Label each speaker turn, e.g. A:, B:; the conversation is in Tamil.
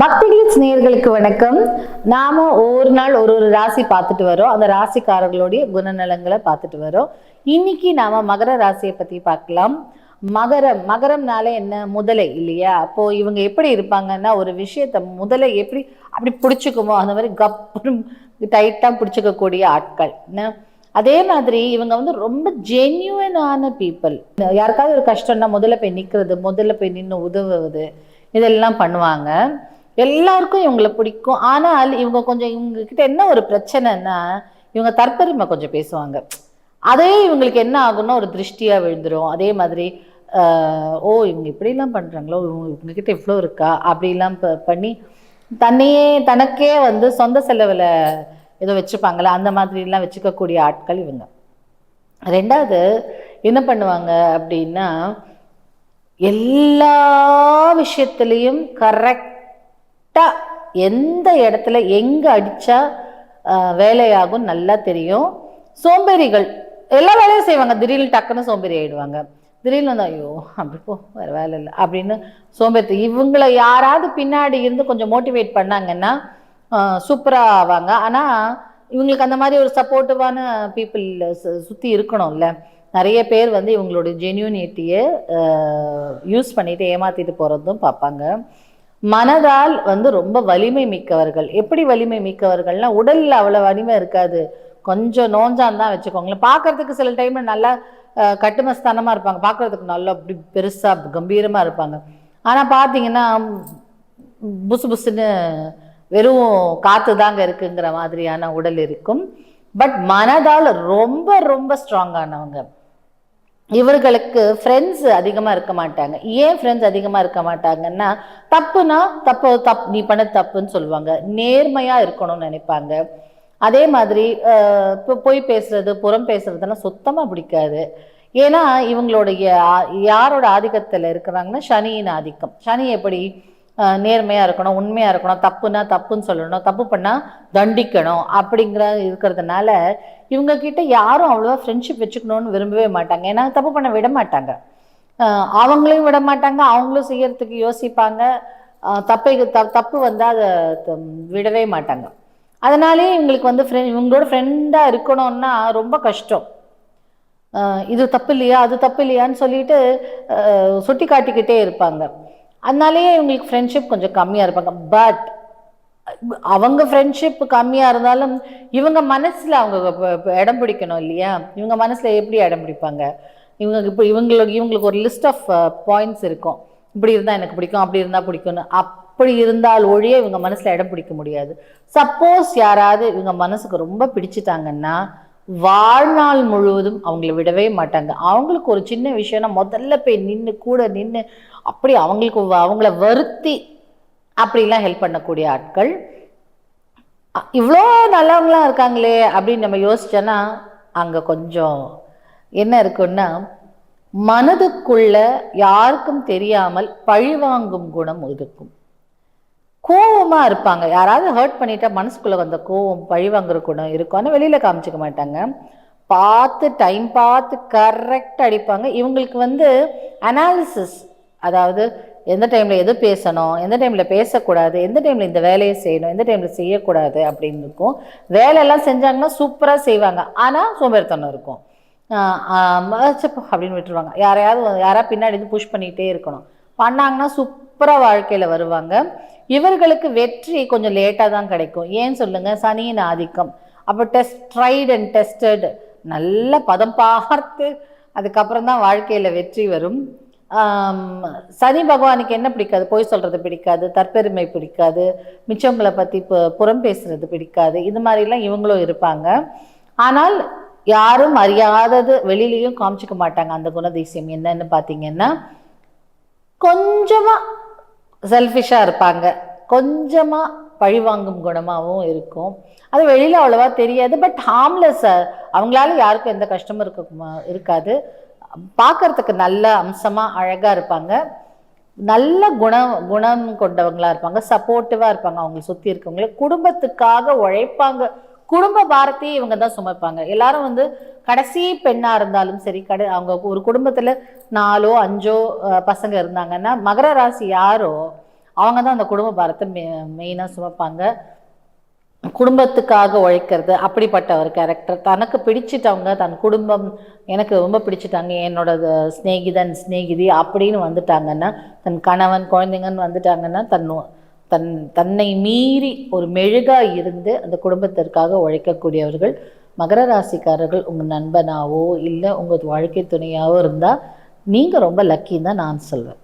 A: பக்தி கிளிட்ஸ் வணக்கம். நாம ஒவ்வொரு நாள் ஒரு ஒரு ராசி பார்த்துட்டு வரோம். அந்த ராசிக்காரர்களுடைய குணநலங்களை பார்த்துட்டு வரோம். இன்னைக்கு நாம மகர ராசியை பத்தி பார்க்கலாம். மகரம் மகரம்னாலே என்ன? முதலை இல்லையா? அப்போ இவங்க எப்படி இருப்பாங்கன்னா ஒரு விஷயத்த முதலை எப்படி அப்படி பிடிச்சிக்குமோ அந்த மாதிரி கப்புறம் டைட்டா பிடிச்சிக்கக்கூடிய ஆட்கள். என்ன? அதே மாதிரி இவங்க வந்து ரொம்ப ஜென்யூனான பீப்புள் யாருக்காவது ஒரு கஷ்டம்னா முதல்ல போய் நிற்கிறது முதல்ல போய் நின்று உதவுவது இதெல்லாம் பண்ணுவாங்க. எல்லாருக்கும் இவங்களை பிடிக்கும். ஆனால் இவங்க கொஞ்சம் இவங்க கிட்ட என்ன ஒரு பிரச்சனைன்னா இவங்க தற்பெருமை கொஞ்சம் பேசுவாங்க. அதே இவங்களுக்கு என்ன ஆகும்னா ஒரு திருஷ்டியாக விழுந்துரும். அதே மாதிரி ஓ இவங்க இப்படிலாம் பண்ணுறாங்களோ இவங்க இவங்க கிட்ட இவ்வளோ இருக்கா? அப்படிலாம் ப- பண்ணி தன்னையே தனக்கே வந்து சொந்த செலவில் ஏதோ வச்சுப்பாங்களே அந்த மாதிரிலாம் வச்சுக்கக்கூடிய ஆட்கள் இவங்க. ரெண்டாவது என்ன பண்ணுவாங்க அப்படின்னா எல்லா விஷயத்துலேயும் கரெக்டாக எந்த இடத்துல எங்கே அடித்தா வேலையாகும் நல்லா தெரியும். சோம்பேறிகள் எல்லா வேலையும் செய்வாங்க. திடீர்னு டக்குன்னு சோம்பேறி ஆகிடுவாங்க திடீர்னு வந்து ஐயோ அப்படி போ வேறு வேலை இல்லை அப்படின்னு சோம்பேறி இவங்கள யாராவது பின்னாடி இருந்து கொஞ்சம் மோட்டிவேட் பண்ணாங்கன்னா சூப்பராக ஆவாங்க. ஆனால் இவங்களுக்கு அந்த மாதிரி ஒரு சப்போர்ட்டிவான பீப்புள் சுற்றி இருக்கணும்ல. நிறைய பேர் வந்து இவங்களோட ஜென்யூனிட்டியை யூஸ் பண்ணிட்டு ஏமாத்திட்டு போகிறதும் பார்ப்பாங்க. மனதால் வந்து ரொம்ப வலிமை மிக்கவர்கள். எப்படி வலிமை மிக்கவர்கள்னா உடலில் அவ்வளோ வலிமை இருக்காது. கொஞ்சம் நோஞ்சான் தான் வச்சுக்கோங்களேன். பார்க்கறதுக்கு சில டைமில் நல்லா கட்டுமஸ்தானமாக இருப்பாங்க. பார்க்கறதுக்கு நல்லா அப்படி பெருசாக கம்பீரமாக இருப்பாங்க. ஆனால் பார்த்தீங்கன்னா புசு புசுன்னு வெறும் காற்று தாங்க இருக்குங்கிற மாதிரியான உடல் இருக்கும். பட் மனதால் ரொம்ப ரொம்ப ஸ்ட்ராங்கானவங்க இவர்களுக்கு ஃப்ரெண்ட்ஸ் அதிகமாக இருக்க மாட்டாங்க. ஏன் ஃப்ரெண்ட்ஸ் அதிகமாக இருக்க மாட்டாங்கன்னா தப்புனா தப்பு தப் நீ பண்ண தப்புன்னு சொல்லுவாங்க. நேர்மையாக இருக்கணும்னு நினைப்பாங்க. அதே மாதிரி இப்போ பொய் பேசுறது புறம் பேசுறதெல்லாம் சுத்தமாக பிடிக்காது. ஏன்னா இவங்களுடைய யாரோட ஆதிக்கத்தில் இருக்கிறாங்கன்னா சனியின் ஆதிக்கம். சனி எப்படி நேர்மையாக இருக்கணும் உண்மையாக இருக்கணும் தப்புனா தப்புன்னு சொல்லணும் தப்பு பண்ணால் தண்டிக்கணும் அப்படிங்கிற இருக்கிறதுனால இவங்கக்கிட்ட யாரும் அவ்வளோவா ஃப்ரெண்ட்ஷிப் வச்சுக்கணும்னு விரும்பவே மாட்டாங்க. ஏன்னா தப்பு பண்ண விட மாட்டாங்க. அவங்களையும் விட மாட்டாங்க அவங்களும் செய்யறதுக்கு யோசிப்பாங்க. தப்பை த தப்பு வந்தால் அதை த- விடவே மாட்டாங்க. அதனாலே இவங்களுக்கு வந்து ஃப்ரெண்ட் இவங்களோட ஃப்ரெண்டாக இருக்கணும்னா ரொம்ப கஷ்டம். இது தப்பு இல்லையா அது தப்பு இல்லையான்னு சொல்லிட்டு சுட்டி காட்டிக்கிட்டே இருப்பாங்க. அதனாலேயே இவங்களுக்கு ஃப்ரெண்ட்ஷிப் கொஞ்சம் கம்மியாக இருப்பாங்க. பட் அவங்க ஃப்ரெண்ட்ஷிப் கம்மியாக இருந்தாலும் இவங்க மனசில் அவங்க இடம் பிடிக்கணும் இல்லையா? இவங்க மனசில் எப்படி இடம் பிடிப்பாங்க? இவங்க இப்போ இவங்களுக்கு இவங்களுக்கு ஒரு லிஸ்ட் ஆஃப் பாயிண்ட்ஸ் இருக்கும். இப்படி இருந்தால் எனக்கு பிடிக்கும் அப்படி இருந்தால் பிடிக்கும்னு. அப்படி இருந்தால் ஒழிய இவங்க மனசில் இடம் பிடிக்க முடியாது. சப்போஸ் யாராவது இவங்க மனசுக்கு ரொம்ப பிடிச்சிட்டாங்கன்னா வாழ்நாள் முழுவதும் அவங்கள விடவே மாட்டாங்க. அவங்களுக்கு ஒரு சின்ன விஷயம்னா முதல்ல போய் நின்று கூட நின்று அப்படி அவங்களுக்கு வ- அவங்கள வருத்தி அப்படிலாம் ஹெல்ப் பண்ணக்கூடிய ஆட்கள். இவ்வளோ நல்லவங்களாம் இருக்காங்களே அப்படின்னு நம்ம யோசிச்சோன்னா அங்கே கொஞ்சம் என்ன இருக்குன்னா மனதுக்குள்ள யாருக்கும் தெரியாமல் பழிவாங்கும் குணம் இருக்கும். கோவமாக இருப்பாங்க. யாராவது ஹர்ட் பண்ணிட்டா மனசுக்குள்ளே வந்த கோவம் பழி வாங்குற குணம் இருக்கும். ஆனால் காமிச்சிக்க மாட்டாங்க. பார்த்து டைம் பார்த்து கரெக்டாக அடிப்பாங்க. இவங்களுக்கு வந்து அனாலிசிஸ் அதாவது எந்த டைமில் எது பேசணும் எந்த டைமில் பேசக்கூடாது எந்த டைமில் இந்த வேலையை செய்யணும் எந்த டைமில் செய்யக்கூடாது அப்படின்னு இருக்கும். வேலையெல்லாம் செஞ்சாங்கன்னா சூப்பராக செய்வாங்க. ஆனால் சோம்பேறித்தனம் இருக்கும். அப்படின்னு விட்டுருவாங்க. யாரையாவது யாராவது பின்னாடி வந்து புஷ் பண்ணிகிட்டே இருக்கணும். பண்ணாங்கன்னா சூப்பராக வாழ்க்கையில் வருவாங்க. இவர்களுக்கு வெற்றி கொஞ்சம் லேட்டாக தான் கிடைக்கும். ஏன் சொல்லுங்க? சனியின் ஆதிக்கம். அப்போ டெஸ்ட் ட்ரைட் அண்ட் டெஸ்டட் நல்ல பதம் பார்த்து அதுக்கப்புறம் தான் வாழ்க்கையில் வெற்றி வரும். சனி பகவானுக்கு என்ன பிடிக்காது? பொய் சொல்கிறது பிடிக்காது. தற்பெருமை பிடிக்காது. மிச்சவங்களை பற்றி புறம் பேசுறது பிடிக்காது. இது மாதிரிலாம் இவங்களும் இருப்பாங்க. ஆனால் யாரும் அறியாதது வெளியிலையும் காமிச்சிக்க மாட்டாங்க அந்த குணதிசயம் என்னன்னு பார்த்தீங்கன்னா கொஞ்சமாக செல்ஃபிஷாக இருப்பாங்க. கொஞ்சமாக பழிவாங்கும் குணமாகவும் இருக்கும். அது வெளியில் அவ்வளோவா தெரியாது. பட் ஹார்ம்லெஸ் அவங்களால யாருக்கும் எந்த கஷ்டமும் இருக்க இருக்காது. பார்க்கறதுக்கு நல்ல அம்சமாக அழகாக இருப்பாங்க. நல்ல குணம் குணம் கொண்டவங்களா இருப்பாங்க. சப்போர்ட்டிவாக இருப்பாங்க. அவங்க சுற்றி இருக்கவங்கள குடும்பத்துக்காக உழைப்பாங்க. குடும்ப பாரத்தையே இவங்க தான் சுமப்பாங்க. எல்லாரும் வந்து கடைசி பெண்ணா இருந்தாலும் சரி கடை அவங்க ஒரு குடும்பத்துல நாலோ அஞ்சோ பசங்க இருந்தாங்கன்னா மகர ராசி யாரோ அவங்க தான் அந்த குடும்ப பாரத்தை மெ மெயினாக சுமப்பாங்க. குடும்பத்துக்காக உழைக்கிறது அப்படிப்பட்ட ஒரு கேரக்டர் தனக்கு பிடிச்சிட்டவங்க தன் குடும்பம் எனக்கு ரொம்ப பிடிச்சிட்டாங்க என்னோட சிநேகிதன் சிநேகிதி அப்படின்னு வந்துட்டாங்கன்னா தன் கணவன் குழந்தைங்கன்னு வந்துட்டாங்கன்னா தன் தன் தன்னை மீறி ஒரு மெழுகாக இருந்து அந்த குடும்பத்திற்காக உழைக்கக்கூடியவர்கள் மகர ராசிக்காரர்கள் உங்கள் நண்பனாவோ இல்லை உங்கள் வாழ்க்கை துணையாவோ இருந்தால் நீங்கள் ரொம்ப லக்கின்னு தான் நான் சொல்வேன்.